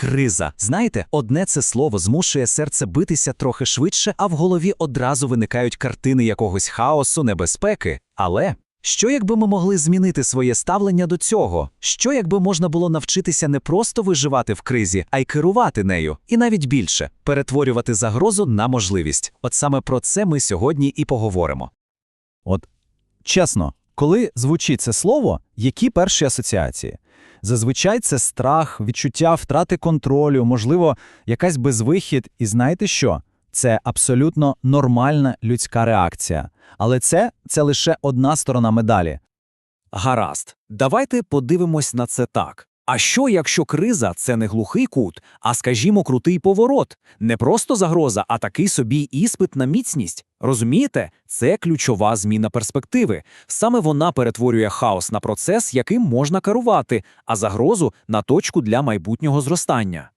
Криза. Знаєте, одне це слово змушує серце битися трохи швидше, а в голові одразу виникають картини якогось хаосу, небезпеки. Але що якби ми могли змінити своє ставлення до цього? Що якби можна було навчитися не просто виживати в кризі, а й керувати нею, і навіть більше перетворювати загрозу на можливість? От саме про це ми сьогодні і поговоримо. От чесно, коли звучить це слово, які перші асоціації? Зазвичай це страх, відчуття втрати контролю, можливо, якась безвихід. І знаєте що? Це абсолютно нормальна людська реакція. Але це, це лише одна сторона медалі. Гаразд, давайте подивимось на це так. А що, якщо криза це не глухий кут, а, скажімо, крутий поворот? Не просто загроза, а такий собі іспит на міцність. Розумієте, це ключова зміна перспективи. Саме вона перетворює хаос на процес, яким можна керувати, а загрозу на точку для майбутнього зростання.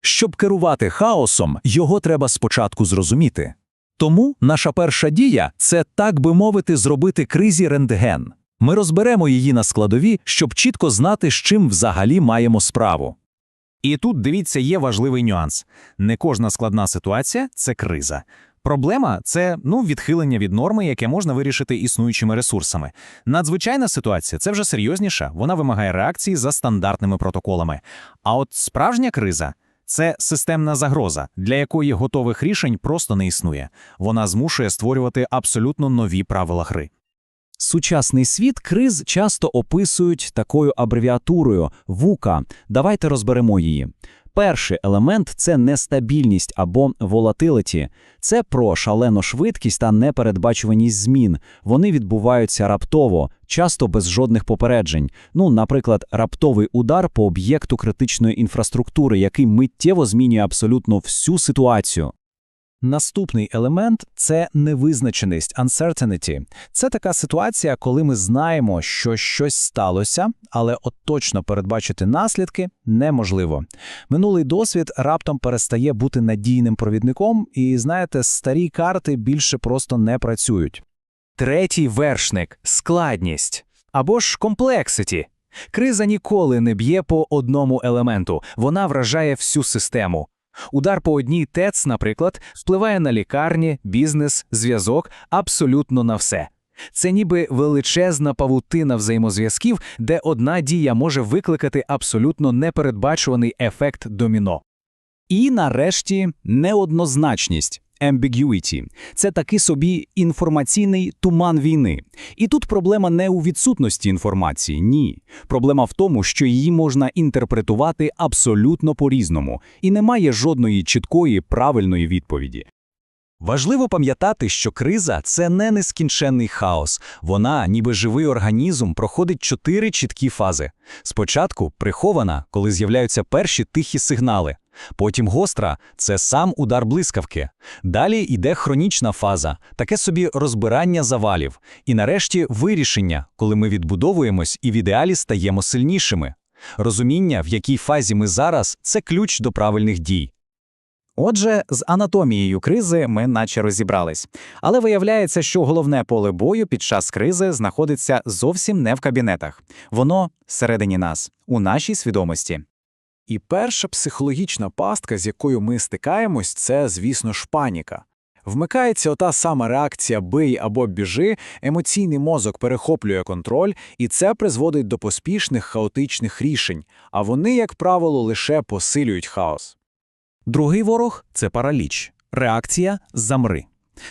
Щоб керувати хаосом, його треба спочатку зрозуміти. Тому наша перша дія це, так би мовити, зробити кризі рентген. Ми розберемо її на складові, щоб чітко знати, з чим взагалі маємо справу. І тут, дивіться, є важливий нюанс. Не кожна складна ситуація це криза. Проблема це ну, відхилення від норми, яке можна вирішити існуючими ресурсами. Надзвичайна ситуація це вже серйозніша, вона вимагає реакції за стандартними протоколами. А от справжня криза це системна загроза, для якої готових рішень просто не існує. Вона змушує створювати абсолютно нові правила гри. Сучасний світ криз часто описують такою абревіатурою ВУКА. Давайте розберемо її. Перший елемент це нестабільність або волатиліті. Це про шалену швидкість та непередбачуваність змін. Вони відбуваються раптово, часто без жодних попереджень. Ну, наприклад, раптовий удар по об'єкту критичної інфраструктури, який миттєво змінює абсолютно всю ситуацію. Наступний елемент це невизначеність uncertainty. Це така ситуація, коли ми знаємо, що щось сталося, але от точно передбачити наслідки неможливо. Минулий досвід раптом перестає бути надійним провідником, і знаєте, старі карти більше просто не працюють. Третій вершник складність або ж комплекситі. Криза ніколи не б'є по одному елементу, вона вражає всю систему. Удар по одній ТЕЦ, наприклад, впливає на лікарні, бізнес, зв'язок, абсолютно на все. Це ніби величезна павутина взаємозв'язків, де одна дія може викликати абсолютно непередбачуваний ефект доміно. І нарешті неоднозначність. Ambiguity – це такий собі інформаційний туман війни. І тут проблема не у відсутності інформації, ні. Проблема в тому, що її можна інтерпретувати абсолютно по-різному, і немає жодної чіткої правильної відповіді. Важливо пам'ятати, що криза це не нескінченний хаос. Вона, ніби живий організм, проходить чотири чіткі фази. Спочатку прихована, коли з'являються перші тихі сигнали. Потім гостра це сам удар блискавки. Далі йде хронічна фаза, таке собі розбирання завалів. І нарешті вирішення, коли ми відбудовуємось і в ідеалі стаємо сильнішими. Розуміння, в якій фазі ми зараз, це ключ до правильних дій. Отже, з анатомією кризи ми наче розібрались. Але виявляється, що головне поле бою під час кризи знаходиться зовсім не в кабінетах. Воно всередині нас, у нашій свідомості. І перша психологічна пастка, з якою ми стикаємось, це, звісно ж, паніка. Вмикається ота сама реакція бий або біжи, емоційний мозок перехоплює контроль, і це призводить до поспішних хаотичних рішень, а вони, як правило, лише посилюють хаос. Другий ворог це параліч, реакція замри.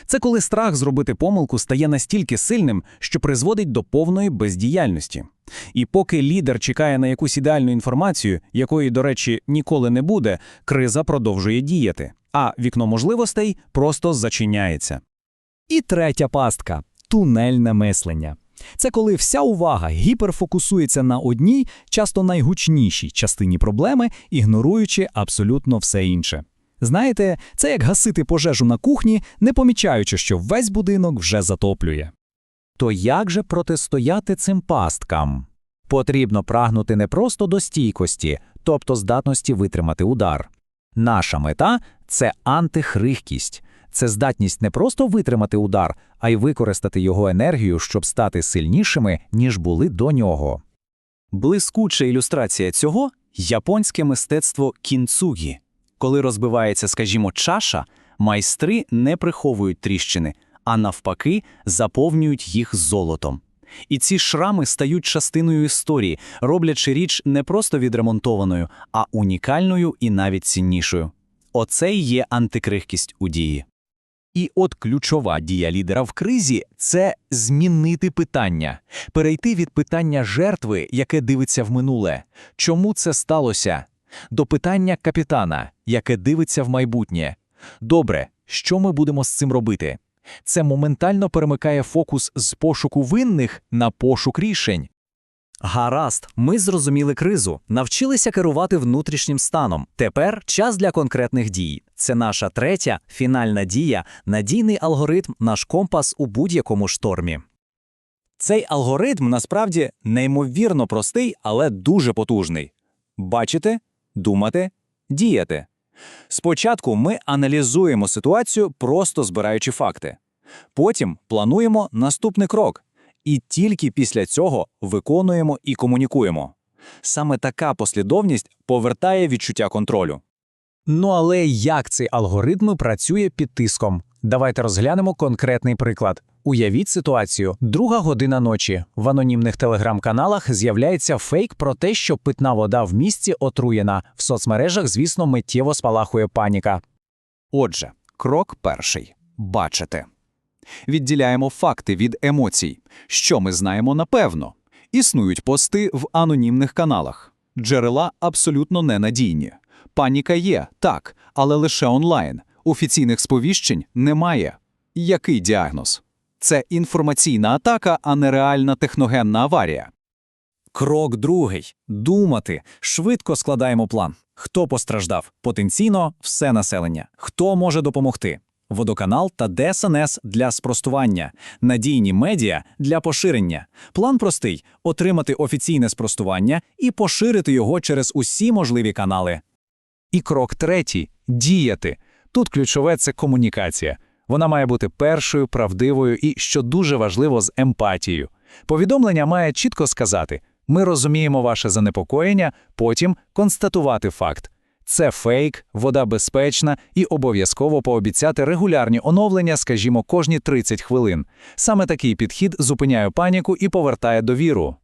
Це коли страх зробити помилку стає настільки сильним, що призводить до повної бездіяльності. І поки лідер чекає на якусь ідеальну інформацію, якої, до речі, ніколи не буде, криза продовжує діяти, а вікно можливостей просто зачиняється. І третя пастка тунельне мислення. Це коли вся увага гіперфокусується на одній, часто найгучнішій частині проблеми, ігноруючи абсолютно все інше. Знаєте, це як гасити пожежу на кухні, не помічаючи, що весь будинок вже затоплює. То як же протистояти цим пасткам? Потрібно прагнути не просто до стійкості, тобто здатності витримати удар. Наша мета це антихрихкість. Це здатність не просто витримати удар, а й використати його енергію, щоб стати сильнішими, ніж були до нього. Блискуча ілюстрація цього Японське мистецтво кінцугі. Коли розбивається, скажімо, чаша, майстри не приховують тріщини, а навпаки, заповнюють їх золотом. І ці шрами стають частиною історії, роблячи річ не просто відремонтованою, а унікальною і навіть ціннішою. Оце й є антикрихкість у дії. І от ключова дія лідера в кризі це змінити питання, перейти від питання жертви, яке дивиться в минуле. Чому це сталося? До питання капітана, яке дивиться в майбутнє. Добре, що ми будемо з цим робити? Це моментально перемикає фокус з пошуку винних на пошук рішень. Гаразд, ми зрозуміли кризу, навчилися керувати внутрішнім станом. Тепер час для конкретних дій. Це наша третя, фінальна дія, надійний алгоритм, наш компас у будь-якому штормі. Цей алгоритм насправді неймовірно простий, але дуже потужний. Бачити, думати, діяти. Спочатку ми аналізуємо ситуацію, просто збираючи факти. Потім плануємо наступний крок. І тільки після цього виконуємо і комунікуємо. Саме така послідовність повертає відчуття контролю. Ну але як цей алгоритм працює під тиском? Давайте розглянемо конкретний приклад. Уявіть ситуацію. Друга година ночі. В анонімних телеграм-каналах з'являється фейк про те, що питна вода в місті отруєна. В соцмережах, звісно, миттєво спалахує паніка. Отже, крок перший бачити. Відділяємо факти від емоцій. Що ми знаємо напевно? Існують пости в анонімних каналах. Джерела абсолютно ненадійні. Паніка є, так, але лише онлайн. Офіційних сповіщень немає. Який діагноз? Це інформаційна атака, а не реальна техногенна аварія. Крок другий думати. Швидко складаємо план. Хто постраждав? Потенційно все населення. Хто може допомогти? Водоканал та ДСНС для спростування, надійні медіа для поширення. План простий: отримати офіційне спростування і поширити його через усі можливі канали. І крок третій діяти. Тут ключове це комунікація. Вона має бути першою, правдивою і, що дуже важливо, з емпатією. Повідомлення має чітко сказати: ми розуміємо ваше занепокоєння, потім констатувати факт. Це фейк, вода безпечна і обов'язково пообіцяти регулярні оновлення, скажімо, кожні 30 хвилин. Саме такий підхід зупиняє паніку і повертає довіру.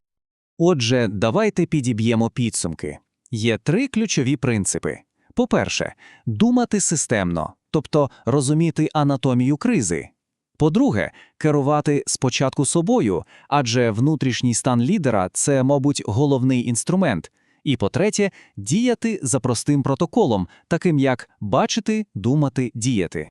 Отже, давайте підіб'ємо підсумки. Є три ключові принципи. По-перше, думати системно, тобто розуміти анатомію кризи. По-друге, керувати спочатку собою, адже внутрішній стан лідера це, мабуть, головний інструмент. І по-третє, діяти за простим протоколом, таким як бачити, думати, діяти.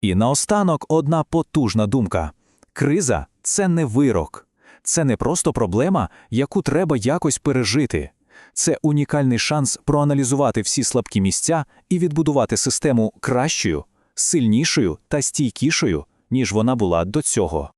І наостанок одна потужна думка. Криза – це не вирок. Це не просто проблема, яку треба якось пережити. Це унікальний шанс проаналізувати всі слабкі місця і відбудувати систему кращою, сильнішою та стійкішою, ніж вона була до цього.